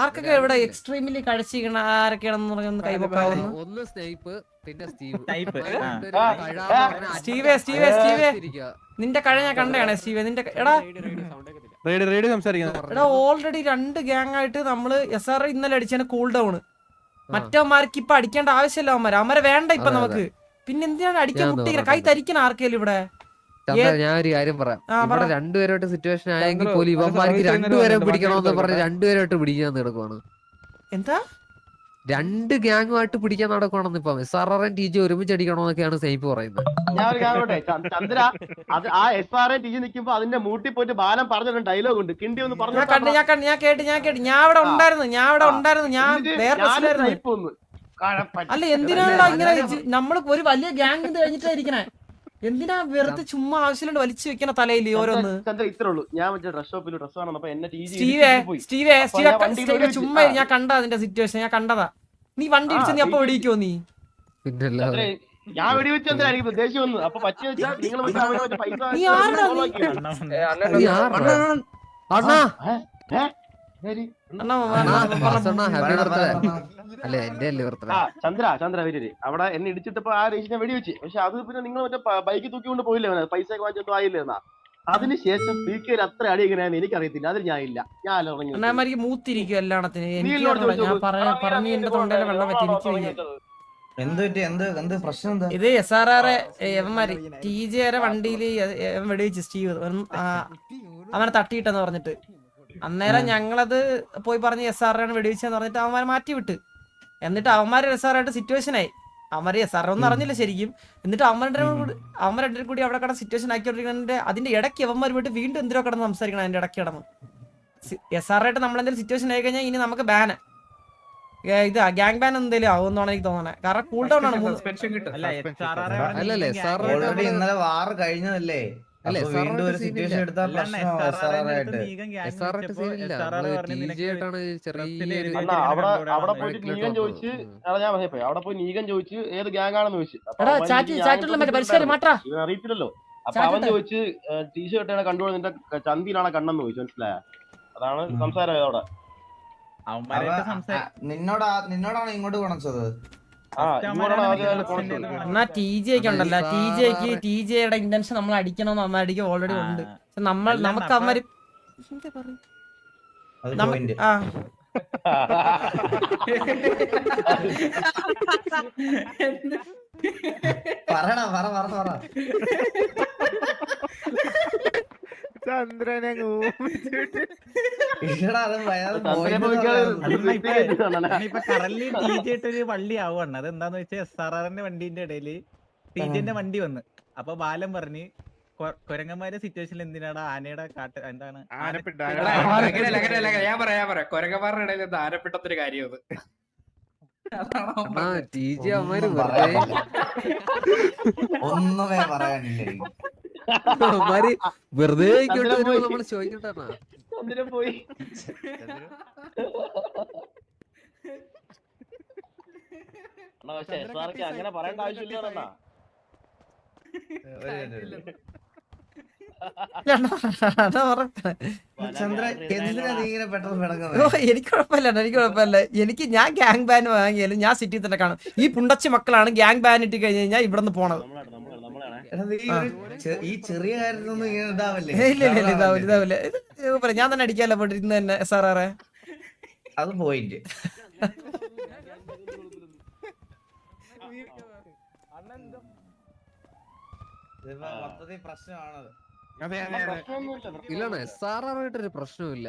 ആർക്കൊക്കെ ഇവിടെ എക്സ്ട്രീമിലി കഴിച്ചിരിക്കണ ആരൊക്കെയാണെന്ന് പറഞ്ഞൊന്ന് കൈവക്കാവുന്നു ഒന്ന് സ്നേഹിപ്പ് പിന്നെ സ്റ്റീവ്. സ്റ്റീവേ, സ്റ്റീവേ, സ്റ്റീവേ. നിന്റെ കഴ ഞാൻ കണ്ടയാണ് സ്റ്റീവ്. നിന്റെ എടാ. എടാ ഓൾറെഡി രണ്ട് ഗ്യാങ് ആയിട്ട് നമ്മൾ എസ് ആർ ഇന്നലെ അടിച്ചാണ് കൂൾ ഡൗൺ മറ്റവന്മാർക്ക് ഇപ്പൊ അടിക്കേണ്ട ആവശ്യമില്ല അവന്മാര്. അവന്മാരെ വേണ്ട ഇപ്പൊ നമുക്ക്. പിന്നെ എന്തിനാണ് അടിക്കാൻ ഞാൻ കൈ തരിക്കണം ആർക്കേലും ഇവിടെ? ഞാൻ ഒരു കാര്യം പറയാം. ഇവിടെ രണ്ടുപേരോട്ട് സിറ്റുവേഷൻ ആയെങ്കിൽ പോലും ഇവന്മാർക്ക് രണ്ടുപേരെ പിടിക്കണമെന്ന് പറഞ്ഞ് രണ്ടുപേരോട്ട് പിടിക്കാൻ നടക്കുവാണ്. എന്താ? രണ്ട് ഗ്യാങ്ങുമായിട്ട് പിടിക്കാൻ നടക്കുവാണെന്ന് ഇപ്പം S R R T G ഒരുമിച്ച് അടിക്കണമെന്നൊക്കെയാണ് സേഫ് പറയുന്നത്. ഞാൻ ഒരു? ച- ചന്ദ്ര അത് ആ എസ് ആർ ഐ ടി നിൽക്കുമ്പോ അതിന്റെ മൂട്ടി പോയിട്ട് ബാലം പറഞ്ഞൊരു ഡയലോഗ് ഉണ്ട്. കിണ്ടി ഒന്ന് പറഞ്ഞു ഞാൻ കണ്ട് ഞാൻ കണ്ട് ഞാൻ കേട്ട് ഞാൻ കേട്ട്. ഞാൻ അവിടെ ഉണ്ടായിരുന്നു ഞാൻ അവിടെ ഉണ്ടായിരുന്നു ഞാൻ വേറെ ബസ്സിലായിരുന്നു അല്ല എന്തിനാണോ ഇങ്ങനെ നമ്മൾ ഒരു വലിയ ഗ്യാങ് കഴിഞ്ഞിട്ടായിരിക്കണേ എന്തിനാ വെറുതെ ചുമ്മാ ആവശ്യമില്ലാണ്ട് വലിച്ചു വെക്കണ തലയിൽ ഓരോന്ന്? ഇത്രേ ഉള്ളൂ. ഞാൻ മറ്റേ ഡ്രസ് ഷോപ്പിൽ ഡ്രസ് കാണുന്നപ്പോ എന്നെ ടി ജി സ്റ്റീവേ സ്റ്റീവേ സ്റ്റീവേ ഞാൻ വണ്ടിയിൽ സ്റ്റീവേ വെടിവെച്ച്. ചുമ്മാ ഞാൻ കണ്ടാ അതിന്റെ സിറ്റുവേഷൻ ഞാൻ കണ്ടതാ. നീ വണ്ടി ഇടിച്ച നീ അപ്പൊ വെടിക്കോ നീ? ഞാൻ വെടിവെച്ച് അപ്പൊ പച്ച വെച്ചാൽ നിങ്ങൾ മറ്റേ പൈസ അല്ലേ എന്റെ അല്ലേ ബർത്ത്ഡേ ചന്ദ്ര ചന്ദ്ര വരി അവിടെ എന്നെ ഇടിച്ചിട്ടപ്പോ ആ രേഷിനെ വെടിവെച്ച്. പക്ഷെ അത് പിന്നെ നിങ്ങൾ മറ്റേ ബൈക്ക് തൂക്കിക്കൊണ്ട് പോയില്ലേ അവനെ? പൈസ ഒക്കെ വാങ്ങിച്ചൊന്നും ആയില്ലേ എന്നാ? അതിനുശേഷം പി കെ അത്ര അടി എങ്ങനെയാന്ന് എനിക്കറിയത്തില്ല. അതിൽ ഞാൻ ഇല്ല. ഞാൻ ഇറങ്ങി അണ്ണാമാർക്ക് മൂത്തിരിക്കും എല്ലാണത്തിന് എനിക്ക് ഞാൻ പറഞ്ഞു എന്റെ തൊണ്ടയിലെ വെള്ളം പറ്റി എനിക്ക് എന്ത് പറ്റി? എന്ത് എന്ത് പ്രശ്നം എന്താ? ഇത് എസ് ആർ ആർ എവന്മാര് ടി ജെ വരെ വണ്ടിയിൽ എവൻ വെടിവെച്ച് സ്റ്റീവ്. ആ, അവനെ തട്ടിയിട്ടെന്ന് പറഞ്ഞിട്ട്. അന്നേരം ഞങ്ങളത് പോയി പറഞ്ഞ് എസ് ആർ ആണ് വെടിവെച്ചെന്ന് പറഞ്ഞിട്ട് അവന്മാരെ മാറ്റി വിട്ട് എന്നിട്ട് അവന്മാരെ എസ് ആർ ആയിട്ട് സിറ്റുവേഷൻ ആയി. അവന്മാരെ എസ് ആർ ഒന്നും അറിഞ്ഞില്ല ശരിക്കും. എന്നിട്ട് അവന്മാരുടെ കൂടി അവന്മാർ രണ്ടു കൂടി അവിടെ കടന്ന് സിറ്റുവേഷൻ ആക്കിക്കൊണ്ടിരിക്കുന്നതിന്റെ അതിന്റെ ഇടയ്ക്ക് അവന്മാർ പോയിട്ട് വീണ്ടും എന്തിനോ കിടന്ന് സംസാരിക്കണം അതിന്റെ ഇടയ്ക്ക് കിടന്ന്. എസ് ആർ ആയിട്ട് നമ്മൾ എന്തെങ്കിലും സിറ്റുവേഷൻ ആയി കഴിഞ്ഞാൽ ഇനി നമുക്ക് ബാന് ഇത് ഗാങ് ബാൻ എന്തെങ്കിലും ആവുമെന്നാണ് എനിക്ക് തോന്നണേ. കാരണം കൂൾ ഡൗൺ ആണ് ഇന്നലെ വാർ കഴിഞ്ഞതല്ലേ? അവിടെ അവിടെ പോയിട്ട് നീകൻ ചോദിച്ച് ഞാൻ അവിടെ പോയി നീകൻ ചോദിച്ച് ഏത് ഗ്യാങ് ആണെന്ന് ചോദിച്ചു അറിയത്തില്ലല്ലോ. അപ്പൊ അവൻ ചോദിച്ച് ടീഷർട്ട് കണ്ടുകൊണ്ട് നിന്റെ ചന്തിയിലാണ് കണ്ണെന്ന് ചോദിച്ചു മനസ്സിലായ? അതാണ് സംസാരം അവിടെ. നിന്നോടാ നിന്നോടാണ് ഇങ്ങോട്ട് കുണച്ചത്? ആ ടി ജി ഒക്കെ. എന്നെ എന്നാ ടി ജി ഉണ്ടല്ലോ. ടി ജെക്ക് ടി ജെയുടെ ഇന്റൻഷൻ നമ്മൾ അടിക്കണം അമ്മടിക്ക് ഓൾറെഡി ഉണ്ട്. നമ്മൾ നമുക്ക് അമ്മര് ആ. പറ പറ പറ. ചന്ദ്രനെ ഊമിച്ചിട്ട് ഇല്ലടാ അത്. കറലി ടി ജി ആയിട്ട് ഒരു വള്ളി ആവുകയാണ് അത് എന്താന്ന് വെച്ചാൽ എസ് ആർ ആറിന്റെ വണ്ടിന്റെ ഇടയിൽ ടി ജിന്റെ വണ്ടി വന്ന്. അപ്പൊ ബാലൻ പറഞ്ഞു കൊരങ്ങന്മാരെ കൊരങ്ങന്മാരുടെ സിറ്റുവേഷനിൽ എന്തിനാടാ ആനയുടെ കാട്ട് എന്താണ് ഞാൻ പറയാ ഞാൻ പറയാം. കൊരങ്ങന്മാരുടെ ഇടയിൽ എന്താ ആരപ്പെട്ടൊരു കാര്യം അത്? ഒന്നുമേ പറയാനില്ലേ. വെറുതെ നമ്മൾ ചോദിക്കട്ടാ ചന്ദ്രൻ പോയി. അണ്ണാ പക്ഷെ എസ് ആർക്ക് അങ്ങനെ പറയേണ്ട ആവശ്യമില്ല അണ്ണാ ഒരു ചന്ദ്ര എന്തിനാ നീ ഇങ്ങനെ പെട്ടെന്ന് പിടങ്ങുന്നത് എനിക്ക് കുഴപ്പമില്ല എനിക്ക് കുഴപ്പമില്ല. എനിക്ക് ഞാൻ ഗ്യാങ് ബാൻ വാങ്ങിയാലും ഞാൻ സിറ്റിയിൽ തന്നെ കാണും. ഈ പുണ്ടച്ചി മക്കളാണ് ഗ്യാങ് ബാൻ ഇട്ട് കഴിഞ്ഞ് കഴിഞ്ഞാൽ ഇവിടെ നിന്ന് പോണത് ഈ ചെറിയ കാര്യത്തിനൊന്നും ഇങ്ങനെ ഇതാവല്ലേ? ഇല്ല ഇല്ല ഇല്ല ഇതാവില്ല ഇതാവില്ല. ഇത് ഞാൻ തന്നെ അടിക്കാല്ലോ പോയിട്ട് ഇന്ന് തന്നെ എസ് ആർ ആറെ അത് പോയിന്റ്. മൊത്തത്തിൽ പ്രശ്നമാണത്. ഇല്ലണ്ണ എസ് ആർ ആറായിട്ടൊരു പ്രശ്നമില്ല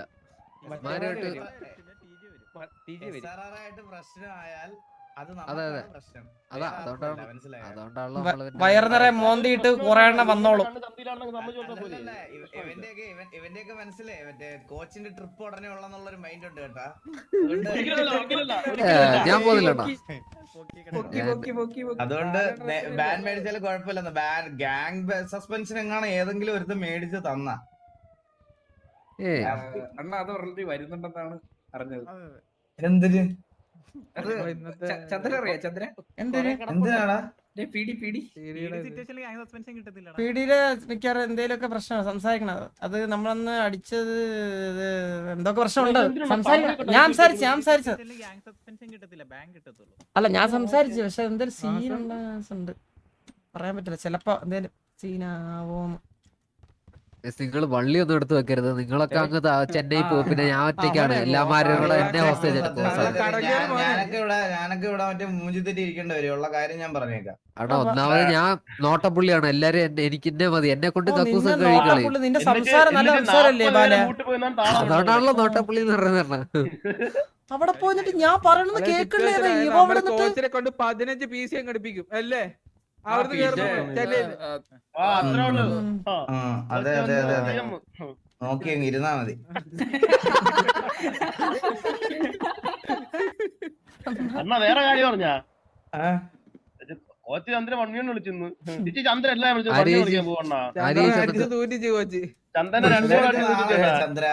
മാരുമായിട്ട് SRR ആയിട്ട് പ്രശ്നമായാൽ വയറ് നിറയെ മോന്തിയിട്ട് കുറെ എണ്ണം വന്നോളും. ഇവന്റെയൊക്കെ ഇവന്റെയൊക്കെ മനസ്സിലായി മറ്റേ കോച്ചിന്റെ ട്രിപ്പ് ഉടനെ ഉള്ളെന്നുള്ളൊരു മൈൻഡ് ഉണ്ട് കേട്ടാ. ഞാൻ പൊക്കി. അതുകൊണ്ട് ബാൻ മേടിച്ചാലും കുഴപ്പമില്ലെന്ന്. ബാൻ ഗാങ് സസ്പെൻഷൻ എങ്ങാണ് ഏതെങ്കിലും ഒരുത്ത് മേടിച്ച് തന്ന. അണ്ണ അത് വരുന്നുണ്ടെന്നാണ് അറിഞ്ഞത്. എന്തിന്? ചന്ദ്രൻ അറിയാ? ചന്ദ്രൻ? എന്തിനാടാ മിക്കവാറും എന്തേലൊക്കെ പ്രശ്നമാണ്. സംസാരിക്കണത്. അത് നമ്മളന്ന് അടിച്ചത് എന്തൊക്കെ പ്രശ്നമുണ്ട്? സംസാരിക്കണം ഞാൻ സംസാരിച്ചു ഞാൻ സംസാരിച്ചത് ഗ്യാങ് സസ്പെൻഷൻ കിട്ടത്തില്ല ബാങ്ക് കിട്ടത്തുള്ളൂ. അല്ല ഞാൻ സംസാരിച്ചു. പക്ഷെ എന്തൊരു സീൻ ഉണ്ട് പറയാൻ പറ്റില്ല. ചിലപ്പോ എന്തേലും സീനാവോന്ന് നിങ്ങൾ വള്ളി ഒന്നും എടുത്ത് വെക്കരുത്. നിങ്ങളൊക്കെ അങ്ങ് ത- ചെന്നൈ പോകും പിന്നെ ഞാൻ ഒറ്റയ്ക്കാണ് എല്ലാമാരും കൂടെ എന്നെ ഹോസ്റ്റേജ് എടുക്കും ഞാനൊക്കെ ഞാനൊക്കെ ഇവിടെ ഞാനൊക്കെ ഇവിടെ മറ്റേ ഇരിക്കേണ്ടി വരും. ഉള്ള കാര്യം ഞാൻ പറഞ്ഞേക്കാം. അവിടെ ഒന്നാമത് ഞാൻ നോട്ടപ്പുള്ളിയാണ്. എല്ലാരും എന്നെ എനിക്ക് എന്നെ മതി. എന്നെ കൊണ്ട് ഓ, കക്കൂസ് നിന്നെ കഴിക്കളി. നോട്ടപ്പുള്ളി, നിന്റെ സംസാരം നല്ല സംസാരല്ലേ ബാല? അതുകൊണ്ടാണല്ലോ നോട്ടപ്പുള്ളി എന്ന് പറയുന്നത് അവിടെ പോയിട്ട് ഞാൻ പറയണത് കേൾക്കണ്ടേ ഇവ അവിടെ നിന്നിട്ട് കോച്ചിനെ കൊണ്ട് പതിനഞ്ച് പി സി അങ്ങ് അല്ലേ? അതെ അതെ അതെ അതെ. നോക്കി അങ്ങ് ഇരുന്നാ മതി. എന്നാ വേറെ കാര്യം പറഞ്ഞാ? കോച്ച് ചന്ദ്രൻ വണ്ണിയോണ്ട് വിളിച്ചിരുന്നു ചേച്ചി ചന്ദ്രൻ എല്ലാം വണ്ണി? വിളിക്കാൻ രണ്ടു. ചന്ദ്ര.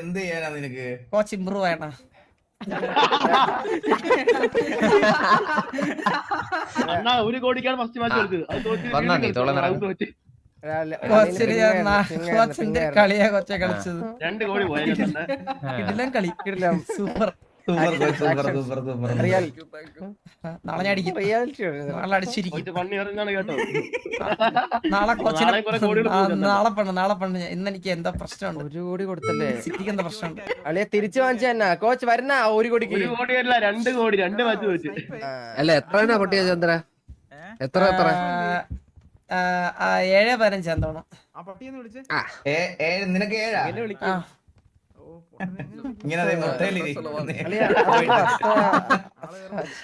എന്ത് ചെയ്യാനാ നിനക്ക്? കോച്ച് ഇമ്പ്രൂവ് ആയണ അണ്ണാ ഒരു കോടിക്കാണ് ഫസ്റ്റ് മാച്ച് അത് തോറ്റി. കളിയാ കൊച്ചെ കളിച്ചത്. രണ്ട് കോടി കളി. സൂപ്പർ. നാളെ ഞാൻ അടിക്കും നാളെ അടിച്ചിരിക്കും. നാളെ കോച്ചിനെ നാളെ കുറെ കോടികൾ നാളെ പണ്ട് നാളെ പണ്ട് ഇന്ന് എനിക്ക് എന്താ പ്രശ്നമുണ്ട്? ഒരു കോടി കൊടുത്തല്ലേ? സിറ്റിക്ക് എന്താ പ്രശ്നമുണ്ട്? അളിയെ തിരിച്ചു വാങ്ങിച്ച തന്നെ. കോച്ച് വരുന്ന ഒരു കോടിക്ക്. ഒരു കോടി അല്ല രണ്ട് കോടി രണ്ട് മാച്ച് വെച്ച്. അല്ല എത്രയാണ് പൊട്ടിയ ചന്ദ്ര? എത്ര എത്ര? ആ, ആ, ഏഴ് പതിനഞ്ച് ഏഴ് നിനക്ക് ഏഴാ? ഇങ്ങനെ ദേ മുട്ടയിലിരി. അളിയ, അത്. first,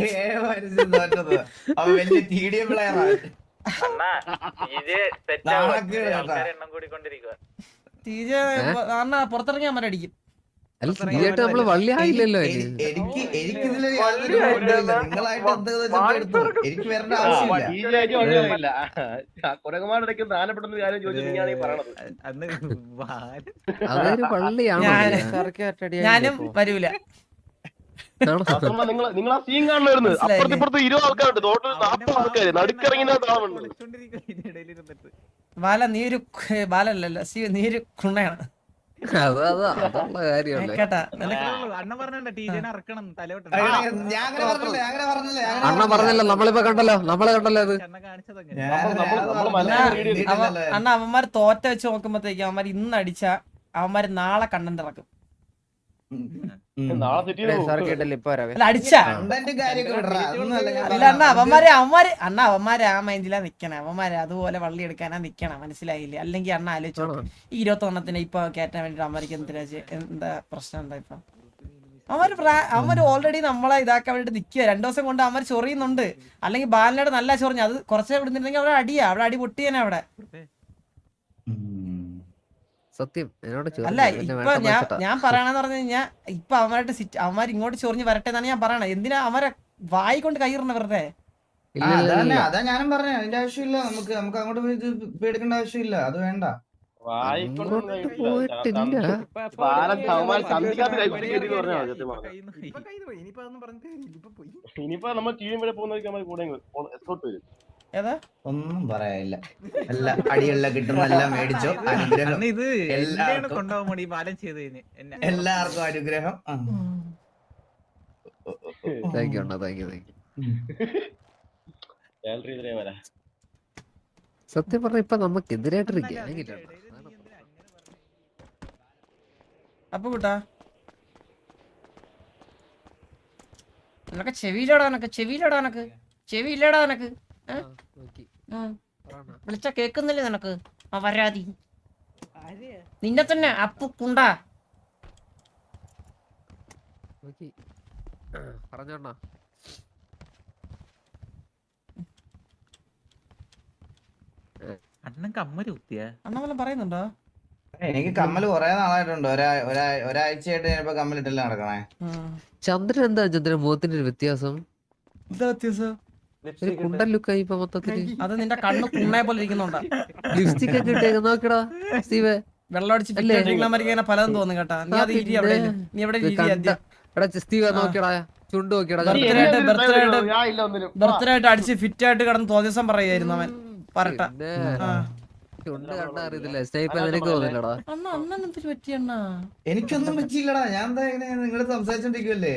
ഏഴ് വയസ്സിൽ തോറ്റത് അവൻ വലിയ ടി ഡി എം പ്ലെയറാണ് നാണക്കേട് കേട്ടാ. അല്ല നമ്മൾ വള്ളി ആയില്ലല്ലോ എനിക്ക് എനിക്ക്. നിങ്ങളായിട്ട്. എനിക്ക് വരേണ്ട ആവശ്യമില്ല. കുരങ്ങന്മാരുടെ ധാനപ്പെടുന്ന കാര്യം ചോദിച്ചിട്ടാണ് പറയണത് അന്ന് വാൽ അതൊരു വള്ളിയാണോ ഞാനും. വരൂല. നിങ്ങൾ നിങ്ങൾ ആ സീൻ കാണുന്നു? അപ്പുറത്ത് ഇപ്പുറത്ത് ഇരുപത് ആൾക്കാരുണ്ട്. ടോട്ടൽ നാൽപ്പത് ആൾക്കാര്. നടുക്കിറങ്ങി താളുണ്ട് വിളിച്ചോണ്ടിരിക്കും ബാല നീ ഒരു ബാലല്ലല്ലോ. സി നീ ഒരു കുണ്ണയാണ് അങ്ങനെ പറഞ്ഞില്ലേ ഞാൻ അങ്ങനെ പറഞ്ഞില്ലേ അണ്ണൻ പറഞ്ഞല്ലോ നമ്മളിപ്പോ കണ്ടല്ലോ നമ്മളെ കണ്ടല്ലോ അത്. അണ്ണാ അവന്മാർ തോറ്റ വെച്ച് നോക്കുമ്പോഴത്തേക്ക് അവന്മാർ ഇന്ന് അടിച്ച അവന്മാർ നാളെ കണ്ടന്റ് ഇറക്കും അവന്മാരെ അവന്മാര് അണ്ണ അവന്മാരെ ആ മൈൻഡിലാ നിക്കണേ. അവന്മാരെ അതുപോലെ വള്ളി എടുക്കാനാ നിക്കണം മനസ്സിലായില്ലേ? അല്ലെങ്കിൽ അണ്ണ ആലോചിച്ചോ? ഈ ഇരുപത്തൊന്നത്തിന് ഇപ്പൊ കയറ്റാൻ വേണ്ടിട്ട് അമ്മയ്ക്ക് എന്തിനാ എന്താ പ്രശ്നം എന്താ ഇപ്പൊ? അവന്മാര് അവർ അവന്മാര് ഓൾറെഡി നമ്മളെ ഇതാക്കാൻ വേണ്ടിട്ട് നിക്കുക രണ്ടു ദിവസം കൊണ്ട് അവർ ചൊറിയുന്നുണ്ട്. അല്ലെങ്കിൽ ബാലിനോട് നല്ല ചൊറിഞ്ഞു. അത് കുറച്ചേ വിടുന്നില്ലെങ്കിൽ അവിടെ അടിയാ. അവിടെ അടി പൊട്ടിയനെ അവിടെ. സത്യം എന്നോട് അല്ല ഇപ്പൊ ഞാൻ ഞാൻ പറയണെന്ന് പറഞ്ഞു കഴിഞ്ഞാൽ ഇപ്പൊ അവന്മാരുടെ സിറ്റ് അവന്മാർ ഇങ്ങോട്ട് ചൊറിഞ്ഞ് വരട്ടെ എന്നാണ് ഞാൻ പറയണത്. എന്തിനാ അവരെ വായി കൊണ്ട് കൈറണ വെറുതെ? അതാ ഞാനും പറഞ്ഞു. അതിന്റെ ആവശ്യമില്ല നമുക്ക് നമുക്ക് അങ്ങോട്ട് പോയി പേടിക്കേണ്ട ആവശ്യമില്ല അത് വേണ്ട. ഇനിയിപ്പോ നമ്മൾ വരെ പോകുന്നവർക്ക് നമ്മൾ കൂടെ എത്തോട്ട് വരും. ഏതാ? ഒന്നും പറയാനില്ല. എല്ലാ കിട്ടുന്ന എല്ലാം മേടിച്ചോ. അനുഗ്രഹം. ഇത് എല്ലാവർക്കും- എന്തിനാണ് കൊണ്ടുപോകാൻ വേണ്ടി ബാലൻ ചെയ്തതിന്. എന്നെ. എല്ലാവർക്കും അനുഗ്രഹം. താങ്ക് യു അണ്ണാ. താങ്ക് യു താങ്ക് സത്യം പറഞ്ഞ ഇപ്പൊ നമുക്ക് എതിരായിട്ടൊരു ഗ്യാങ് ഇല്ല അപ്പൊ കൂട്ടാ. നിനക്ക് ചെവിയിലടാ നിനക്ക് ചെവിയിലടാ നിനക്ക്. ആ. വിളിച്ച കേക്കുന്നില്ലേ നിനക്ക്? ആ വരാതി നിന്നെ തന്നെ അപ്പു കുണ്ടാ. പറഞ്ഞോണ്ണ അണ്ണൻ കമ്മൽ കുത്തിയ. അണ്ണ വല്ലതും പറയുന്നുണ്ടോ? എനിക്ക് കമ്മൽ കുറെ നാളായിട്ടുണ്ട്. ഒരാ ഒരാ- ഒരാഴ്ചയായിട്ട് ഞാനിപ്പോ കമ്മലിട്ടല്ല നടക്കണേ. ചന്ദ്രൻ എന്താ ചന്ദ്രൻ മുഖത്തിന്റെ ഒരു വ്യത്യാസം? എന്താ വ്യത്യാസം? കുണ്ടൻ ലുക്കായി ഇപ്പൊ മൊത്തത്തിൽ. അത് നിന്റെ കണ്ണ് കുണ്ണയെ പോലെ ഇരിക്കുന്നുണ്ടാ. ലിപ്സ്റ്റിക് ഒക്കെ ഇട്ടേക്ക് നോക്കടാ സ്റ്റീവേ. വെള്ളം അടിച്ച് അല്ലേ? പിറ്റേണ്ടിരിക്കണമാർക്ക് ഇങ്ങനെ പലതും തോന്നും കേട്ടാ. നീ അത് ഇരി അവിടെ നീ അവിടെ ഇരി ആദ്യം? എടാ സ്റ്റീവേ ചുണ്ട് നീ Birthday എന്നെ birthday ആയിട്ട് ഞാൻ ഇല്ല ഒന്നിലും. ആ. ബർത്ത്ഡേ ആയിട്ട് അടിച്ച് ഫിറ്റ് ആയിട്ട് കിടന്ന് തോന്നിയസം പറയായിരുന്നു അവൻ. പറട്ട പിന്നെ ആ. ചുണ്ട് കണ്ടാ അറിയത്തില്ല. സ്റ്റൈപ്പ് നിനക്ക് തോന്നില്ലടാ? അണ്ണ അണ്ണൻ എനിക്കൊന്നും പറ്റിയില്ലടാ. ഞാൻ എന്താ ഇങ്ങനെ നിങ്ങൾ സംസാരിച്ചോണ്ടിരിക്കുവല്ലേ?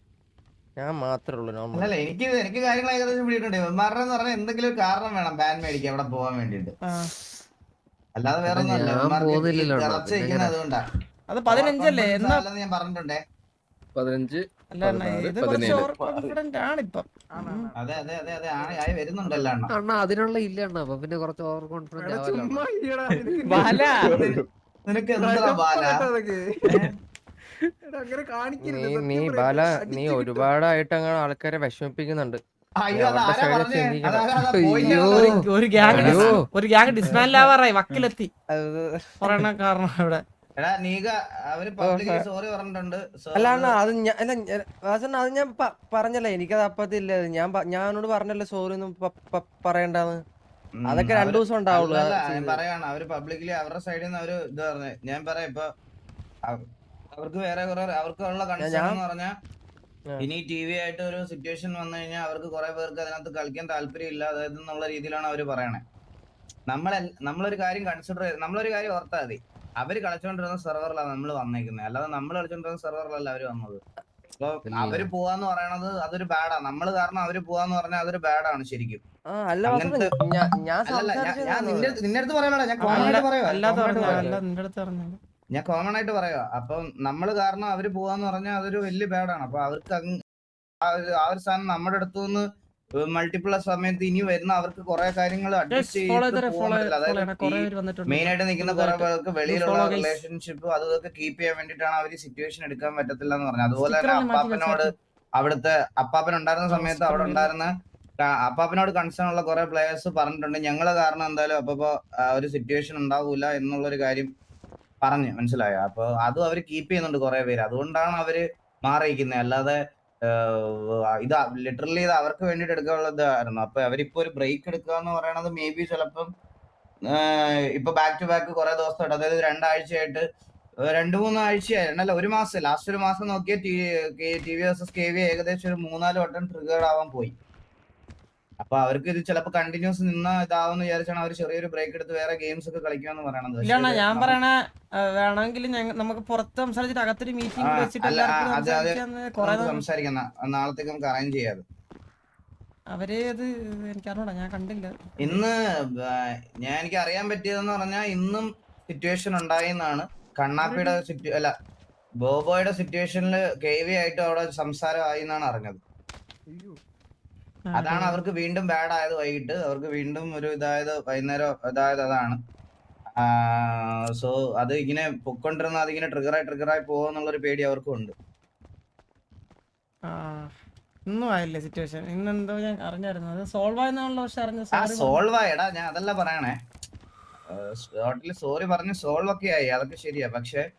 ഞാൻ മാത്രമേ ഉള്ളൂ നോർമൽ അല്ല എനിക്ക് എനിക്ക് കാര്യങ്ങൾ ഏകദേശം പിടിയിട്ടുണ്ട്. ഇവന്മാരുടെ എന്ന് പറഞ്ഞാൽ എന്തെങ്കിലും ഒരു കാരണം വേണം. ബാൻ മേടിക്കാൻ അവിടെ പോകാൻ വേണ്ടിട്ട്. അല്ലാതെ വേറെ ഒന്നും അല്ല. ഞാൻ ഇവന്മാർക്ക് ഈ പോകുന്നില്ലല്ലോ അണ്ണാ, ഇറച്ചി പിന്നെ കഴിക്കുന്നത് അതുകൊണ്ടാ. അത് പതിനഞ്ചല്ലേ? എന്നാ ഞാൻ പറഞ്ഞിട്ടുണ്ടേ. പതിനഞ്ച് അല്ല അണ്ണാ, ഇത് കുറച്ച് ഓവർ കോൺഫിഡന്റ് ഇപ്പോ അതെ അതെ അതെ അതെ. ആണ് ആയി വരുന്നുണ്ടല്ല അണ്ണ. അണ്ണാ അതിനുള്ള ഇല്ല അണ്ണാ. അപ്പൊ പിന്നെ കുറച്ച് ഓവർ കോൺഫിഡൻസ് നിനക്ക് എന്താ ബാല നീ നീ ബാല നീ ഒരുപാടായിട്ട് അങ്ങനെ ആൾക്കാരെ വിഷമിപ്പിക്കുന്നുണ്ട്. ഒരു- ഗ്യാങ്. ഒരു ഗ്യാങ് ഡിസ്മാൻഡിൽ ആവാറായി വക്കിലെത്തി. പറയണ കാരണം ഇവിടെ എടാ നീക അവർ പബ്ലിക് സോറി പറഞ്ഞിട്ടുണ്ട്. അല്ല അത് അണ്ണാ അത് ഞാൻ അല്ല അത് ഞാൻ പറഞ്ഞല്ല എനിക്കത് അപ്പത്തില്ല. ഞാൻ ഞാനോട് പറഞ്ഞല്ലേ സോറി ഒന്നും പറയണ്ടെന്ന്? അതൊക്കെ രണ്ടു ദിവസം ഉണ്ടാവുള്ളൂ. പറയാണ് അവർ പബ്ലിക്കലി അവരുടെ സൈഡിൽ നിന്ന് അവർ ഇത് പറഞ്ഞു. ഞാൻ പറയാം ഇപ്പൊ അവർക്ക് വേറെ കുറെ അവർക്ക് ഉള്ള കൺസേൺ എന്ന് പറഞ്ഞാൽ ഇനി ടി വി ആയിട്ട് ഒരു സിറ്റുവേഷൻ വന്നു കഴിഞ്ഞാൽ അവർക്ക് കുറെ പേർക്ക് അതിനകത്ത് കളിക്കാൻ താല്പര്യം ഇല്ല അതായത് എന്നുള്ള രീതിയിലാണ് അവർ പറയണേ. നമ്മളെ നമ്മളൊരു കാര്യം കൺസിഡർ ചെയ്ത് നമ്മളൊരു കാര്യം ഓർത്താൽ മതി. അവർ കളിച്ചോണ്ടിരുന്ന സെർവറിലാണ് നമ്മൾ വന്നേക്കുന്നത് അല്ലാതെ നമ്മൾ കളിച്ചോണ്ടിരുന്ന സെർവറിലല്ല അവർ വന്നത്. അപ്പൊ അവർ പോവാന്ന് പറയണത് അതൊരു ബാഡാ നമ്മൾ കാരണം അവർ പോവാന്ന് പറഞ്ഞാൽ അതൊരു ബാഡാണ് ശരിക്കും. ആ അല്ല ഞാൻ ഞാൻ ഞാൻ- ഞാൻ നിന്റെ നിന്റെ അടുത്ത് പറയാനാ ഞാൻ അല്ലാതെ. അല്ല നിന്റെ അടുത്ത് പറഞ്ഞു. ഞാൻ കോമൺ ആയിട്ട് പറയാ. അപ്പം നമ്മൾ കാരണം അവർ പോവാന്ന് പറഞ്ഞാൽ അതൊരു വലിയ ബാഡാണ് അപ്പൊ അവർക്ക് ആ ഒരു സാധനം നമ്മുടെ അടുത്തു നിന്ന് മൾട്ടിപ്പിൾ സമയത്ത് ഇനി വരുന്ന അവർക്ക് കുറെ കാര്യങ്ങൾ അഡ്ജസ്റ്റ് ചെയ്ത് അതായത് മെയിൻ ആയിട്ട് നിൽക്കുന്ന കുറെ പേർക്ക് വെളിയിലുള്ള റിലേഷൻഷിപ്പ് അത് അതൊക്കെ കീപ്പ് ചെയ്യാൻ വേണ്ടിയിട്ടാണ് അവർ സിറ്റുവേഷൻ എടുക്കാൻ പറ്റത്തില്ല എന്ന് പറഞ്ഞത്. അതുപോലെ തന്നെ അപ്പാപ്പനോട് അവിടുത്തെ അപ്പാപ്പൻ ഉണ്ടായിരുന്ന സമയത്ത് അവിടെ ഉണ്ടായിരുന്ന അപ്പാപ്പനോട് കൺസേൺ ഉള്ള കുറെ പ്ലേയേഴ്സ് പറഞ്ഞിട്ടുണ്ട്. ഞങ്ങളെ കാരണം എന്തായാലും അപ്പൊ ഒരു സിറ്റുവേഷൻ ഉണ്ടാവൂല എന്നുള്ള ഒരു കാര്യം പറഞ്ഞു മനസ്സിലായോ? അപ്പൊ അതും അവർ കീപ്പ് ചെയ്യുന്നുണ്ട് കുറെ പേര്. അതുകൊണ്ടാണ് അവർ മാറിയിരിക്കുന്നത് അല്ലാതെ ഇത് ലിറ്ററലി ഇത് അവർക്ക് വേണ്ടിട്ട് എടുക്കാനുള്ളതായിരുന്നു അപ്പൊ അവരിപ്പോ ഒരു ബ്രേക്ക് എടുക്കുക എന്ന് പറയണത് മേ ബി ചിലപ്പം ഇപ്പൊ ബാക്ക് ടു ബാക്ക് കുറെ ദിവസമായിട്ട്. അതായത് രണ്ടാഴ്ചയായിട്ട് രണ്ടു മൂന്ന് ആഴ്ചയായി അല്ല ഒരു മാസം ലാസ്റ്റ് ഒരു മാസം നോക്കിയ T V S S K V ഏകദേശം ഒരു മൂന്നാൽ വട്ടം ട്രിഗേർഡ് ആവാൻ പോയി. അപ്പൊ അവർക്ക് ഇത് ചിലപ്പോ കണ്ടിന്യൂസ് നിന്ന ഇതാവുന്ന വിചാരിച്ചാണ് അവർ ചെറിയൊരു ബ്രേക്ക് എടുത്ത് വേറെ ഗെയിംസ് ഒക്കെ കളിക്കാന്ന് പറയണത്. ഇല്ല ഞാൻ പറയണ വേണമെങ്കിൽ നമുക്ക് പുറത്ത് സംസാരിച്ചിട്ട് അകത്തൊരു മീറ്റിംഗ് സംസാരിക്കുന്ന വെച്ചിട്ട് സംസാരിക്കാം. നാളത്തേക്ക് നമുക്ക് അറേഞ്ച് ചെയ്യാതെ അവർ അത് എനിക്കറിഞ്ഞൂടാ ഞാൻ കണ്ടില്ല. ഇന്ന് ഞാൻ എനിക്ക് അറിയാൻ പറ്റിയതെന്ന് പറഞ്ഞാൽ ഇന്നും സിറ്റുവേഷൻ ഉണ്ടായി എന്നാണ്. കണ്ണാപ്പിയുടെ സിറ്റു അല്ല ബോബോയുടെ സിറ്റുവേഷനിൽ കെ വി ആയിട്ട് അവിടെ സംസാരമായി എന്നാണ് അറിഞ്ഞത്. അതാണ് അവർക്ക് വീണ്ടും ബാഡ് ആയത് വൈകിട്ട്. അവർക്ക് വീണ്ടും ഒരു ഇതായത് വൈകുന്നേരം ഇതായത് അതാണ്. സോ അത് ഇങ്ങനെ പൊക്കൊണ്ടിരുന്ന അതിങ്ങനെ ട്രിഗറായി ട്രിഗറായി പോകുമെന്നുള്ളൊരു പേടി അവർക്കും ഉണ്ട്. ആ, ഇന്നും ആയില്ലേ സിറ്റുവേഷൻ ഇന്നെന്തോ ഞാൻ അറിഞ്ഞായിരുന്നു. സോൾവ് ആയെന്നാണല്ലോ പക്ഷെ sorry സോൾവ് ആയടാ ഞാൻ അതല്ല പറയണേ. ടോട്ടലി സോറി പറഞ്ഞ് സോൾവ് ഒക്കെ ആയി. അതൊക്കെ ശരിയാ. പക്ഷെ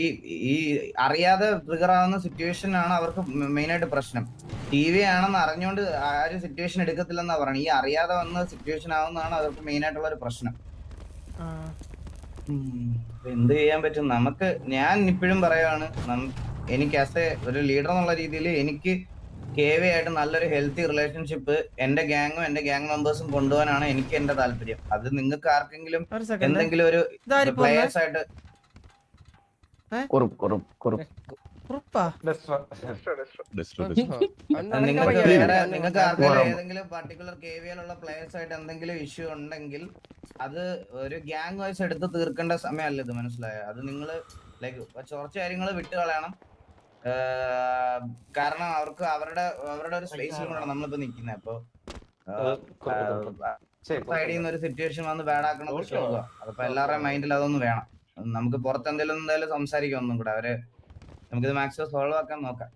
ഈ ഈ അറിയാതെ ട്രിഗർ ആവുന്ന സിറ്റുവേഷൻ ആണ് അവർക്ക് മെയിൻ ആയിട്ട് പ്രശ്നം. ടി വി ആണെന്ന് അറിഞ്ഞുകൊണ്ട് ആരും ഒരു സിറ്റുവേഷൻ എടുക്കത്തില്ലെന്നാ പറയണത് ഈ അറിയാതെ വന്ന സിറ്റുവേഷൻ ആവുന്നതാണ് അവർക്ക് മെയിൻ ആയിട്ടുള്ള ഒരു പ്രശ്നം. എന്ത് ചെയ്യാൻ പറ്റും? നമുക്ക് ഞാൻ ഇപ്പോഴും പറയുകയാണ് എനിക്ക് ആസ് എ ഒരു ലീഡർ എന്നുള്ള രീതിയിൽ എനിക്ക് കെ വി ആയിട്ട് നല്ലൊരു ഹെൽത്തി റിലേഷൻഷിപ്പ് എന്റെ ഗ്യാങ്ങും എന്റെ ഗാങ് മെമ്പേഴ്സും കൊണ്ടുപോകാനാണ് എനിക്ക് എന്റെ താല്പര്യം. അത് നിങ്ങൾക്ക് ആർക്കെങ്കിലും എന്തെങ്കിലും ഒരു പ്ലേയേഴ്സ് ആയിട്ട് നിങ്ങൾക്ക് ഏതെങ്കിലും പർട്ടിക്കുലർ കെ വി ഉള്ള പ്ലേയേഴ്സ് ആയിട്ട് എന്തെങ്കിലും ഇഷ്യൂ ഉണ്ടെങ്കിൽ അത് ഒരു ഗ്യാങ് വൈസ് എടുത്ത് തീർക്കേണ്ട സമയമല്ല ഇത് മനസ്സിലായ? അത് നിങ്ങൾ ലൈക്ക് കുറച്ച് കാര്യങ്ങൾ വിട്ട് കളയണം. കാരണം അവർക്ക് അവരുടെ അവരുടെ ഒരു സ്പേസിൽ കൊണ്ടാണ് നമ്മളിപ്പോ നിൽക്കുന്നത് അപ്പൊ സൈഡിൽ നിന്ന് ഒരു സിറ്റുവേഷൻ വന്ന് ബാഡ് ആക്കണം അതിപ്പോ എല്ലാവരുടെയും മൈൻഡിൽ അതൊന്നും വേണം. നമുക്ക് പുറത്ത് എന്തെങ്കിലും എന്തായാലും സംസാരിക്കാം ഒന്നും കൂടെ അവർ നമുക്കിത് മാക്സിമം സോൾവ് ആക്കാൻ നോക്കാം.